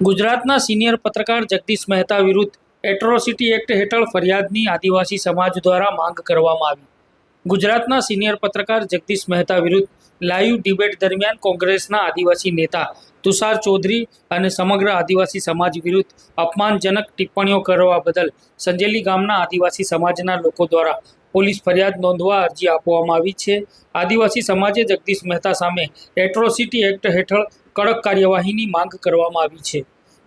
ગુજરાતના સિનિયર પત્રકાર જગદીશ મહેતા વિરુદ્ધ એટ્રોસિટી એક્ટ હેઠળ ફરિયાદની આદિવાસી સમાજ દ્વારા માંગ કરવામાં આવી. ગુજરાતના સિનિયર પત્રકાર જગદીશ મહેતા વિરુદ્ધ લાઈવ ડિબેટ દરમિયાન કોંગ્રેસના આદિવાસી નેતા તુષાર ચૌધરી અને સમગ્ર આદિવાસી સમાજ વિરુદ્ધ અપમાનજનક ટિપ્પણીઓ કરવા બદલ સંજેલી ગામના આદિવાસી સમાજના લોકો દ્વારા પોલીસ ફરિયાદ નોંધવા અરજી આપવામાં આવી છે. આદિવાસી સમાજે જગદીશ મહેતા સામે એટ્રોસિટી એક્ટ હેઠળ કડક કાર્યવાહીની માંગ કરવામાં આવી છે.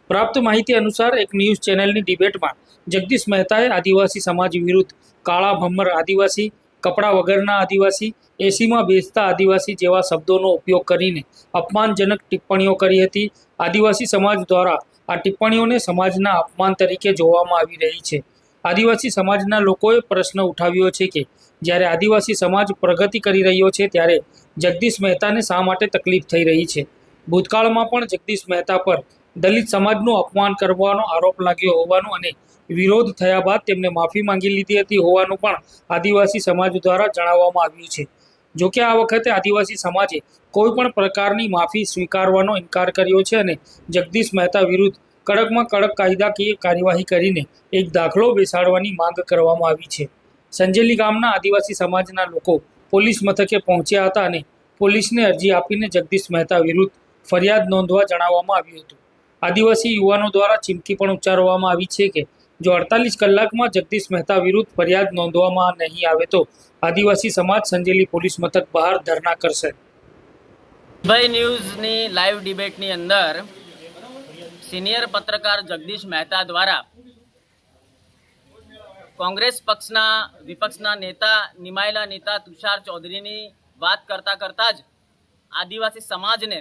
પ્રાપ્ત માહિતી અનુસાર એક ન્યૂઝ ચેનલની ડિબેટમાં જગદીશ મહેતાએ આદિવાસી સમાજ વિરુદ્ધ કાળા ભમ્મર આદિવાસી, કપડાં વગરના આદિવાસી, એસીમાં બેસતા આદિવાસી જેવા શબ્દોનો ઉપયોગ કરીને અપમાનજનક ટિપ્પણીઓ કરી હતી. આદિવાસી સમાજ દ્વારા આ ટિપ્પણીઓને સમાજના અપમાન તરીકે જોવામાં આવી રહી છે. આદિવાસી સમાજના લોકોએ પ્રશ્ન ઉઠાવ્યો છે કે જ્યારે આદિવાસી સમાજ પ્રગતિ કરી રહ્યો છે ત્યારે જગદીશ મહેતાને શા માટે તકલીફ થઈ રહી છે? ભૂતકાળમાં પણ જગદીશ મહેતા પર દલિત સમાજનું અપમાન કરવાનો આરોપ લાગ્યો હોવાનું અને વિરોધ થયા બાદ તેમને માફી માંગી લીધી હતી હોવાનું પણ આદિવાસી સમાજ દ્વારા જણાવવામાં આવ્યું છે. જોકે આ વખતે આદિવાસી સમાજે કોઈ પણ પ્રકારની માફી સ્વીકારવાનો ઇનકાર કર્યો છે અને જગદીશ મહેતા વિરુદ્ધ કડકમાં કડક કાયદાકીય કાર્યવાહી કરીને એક દાખલો બેસાડવાની માંગ કરવામાં આવી છે. સંજેલી ગામના આદિવાસી સમાજના લોકો પોલીસ મથકે પહોંચ્યા હતા અને પોલીસને અરજી આપીને જગદીશ મહેતા વિરુદ્ધ ફરિયાદ નોંધવા જણાવવામાં આવ્યું હતું. આદિવાસી યુવાનો દ્વારા ચીમકી પણ ઉચ્ચારવામાં આવી છે કે, જો અડતાલીસ કલાકમાં જગદીશ મહેતા વિરુદ્ધ ફરિયાદ નોંધવામાં નહીં આવે તો આદિવાસી સમાજ સંજેલી પોલીસ મથક બહાર ધરના કરશે. ભાઈ ન્યૂઝની લાઈવ ડિબેટની અંદર સિનિયર પત્રકાર જગદીશ મહેતા દ્વારા કોંગ્રેસ પક્ષના વિપક્ષના નેતા નિમાયેલા નેતા તુષાર ચૌધરીની વાત કરતા કરતા જ આદિવાસી સમાજને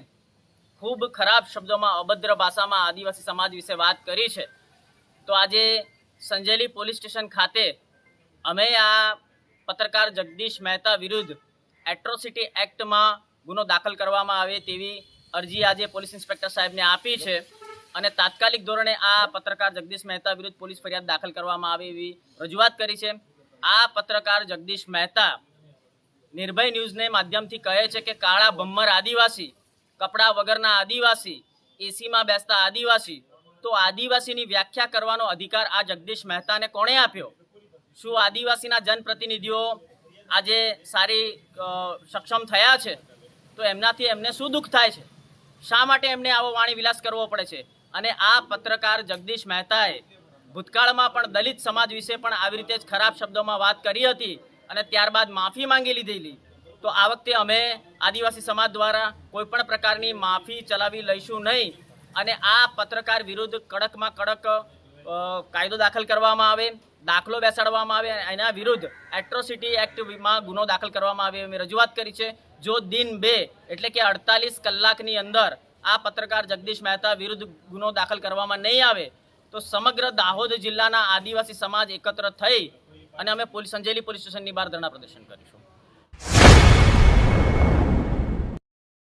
ખૂબ ખરાબ શબ્દોમાં અભદ્ર ભાષામાં આદિવાસી સમાજ વિશે વાત કરી છે. તો આજે સંજેલી પોલીસ સ્ટેશન ખાતે અમે આ પત્રકાર જગદીશ મહેતા વિરુદ્ધ એટ્રોસિટી એક્ટમાં ગુનો દાખલ કરવામાં આવે તેવી અરજી આજે પોલીસ ઇન્સ્પેક્ટર સાહેબને આપી છે. અને તાત્કાલિક ધોરણે આ પત્રકાર જગદીશ મહેતા વિરુદ્ધ પોલીસ ફરિયાદ દાખલ કરવામાં આવે એવી રજૂઆત કરી છે. આ પત્રકાર જગદીશ મહેતા નિર્ભય ન્યૂઝને માધ્યમથી કહે છે કે કાળા ભમ્મર આદિવાસી કપડાં વગરના આદિવાસી, એસીમાં બેસતા આદિવાસી, તો આદિવાસીની વ્યાખ્યા કરવાનો અધિકાર આ જગદીશ મહેતાને કોણે આપ્યો? શું આદિવાસીના જનપ્રતિનિધિઓ આજે સારી સક્ષમ થયા છે? તો એમનાથી એમને શું દુઃખ થાય છે? શા માટે એમને આવો વાણી વિલાસ કરવો પડે છે? અને આ પત્રકાર જગદીશ મહેતાએ ભૂતકાળમાં પણ દલિત સમાજ વિશે પણ આવી રીતે જ ખરાબ શબ્દોમાં વાત કરી હતી અને ત્યારબાદ માફી માંગી લીધેલી. તો આ વખતે અમે આદિવાસી સમાજ દ્વારા કોઈ પણ પ્રકારની માફી ચલાવી લઈશું નહીં અને આ પત્રકાર વિરુદ્ધ કડકમાં કડક કાયદો દાખલ કરવામાં આવે, દાખલો બેસાડવામાં આવે એના વિરુદ્ધ એટ્રોસિટી એક્ટમાં ગુનો દાખલ કરવામાં આવે અમે રજૂઆત કરી છે. જો દિન બે એટલે કે અડતાલીસ કલાકની અંદર આ પત્રકાર જગદીશ મહેતા વિરુદ્ધ ગુનો દાખલ કરવામાં નહીં આવે, તો સમગ્ર દાહોદ જિલ્લાના આદિવાસી સમાજ એકત્ર થઈ અને અમે પોલીસ સંજેલી પોલીસ સ્ટેશનની બહાર ધરણા પ્રદર્શન કરીશું.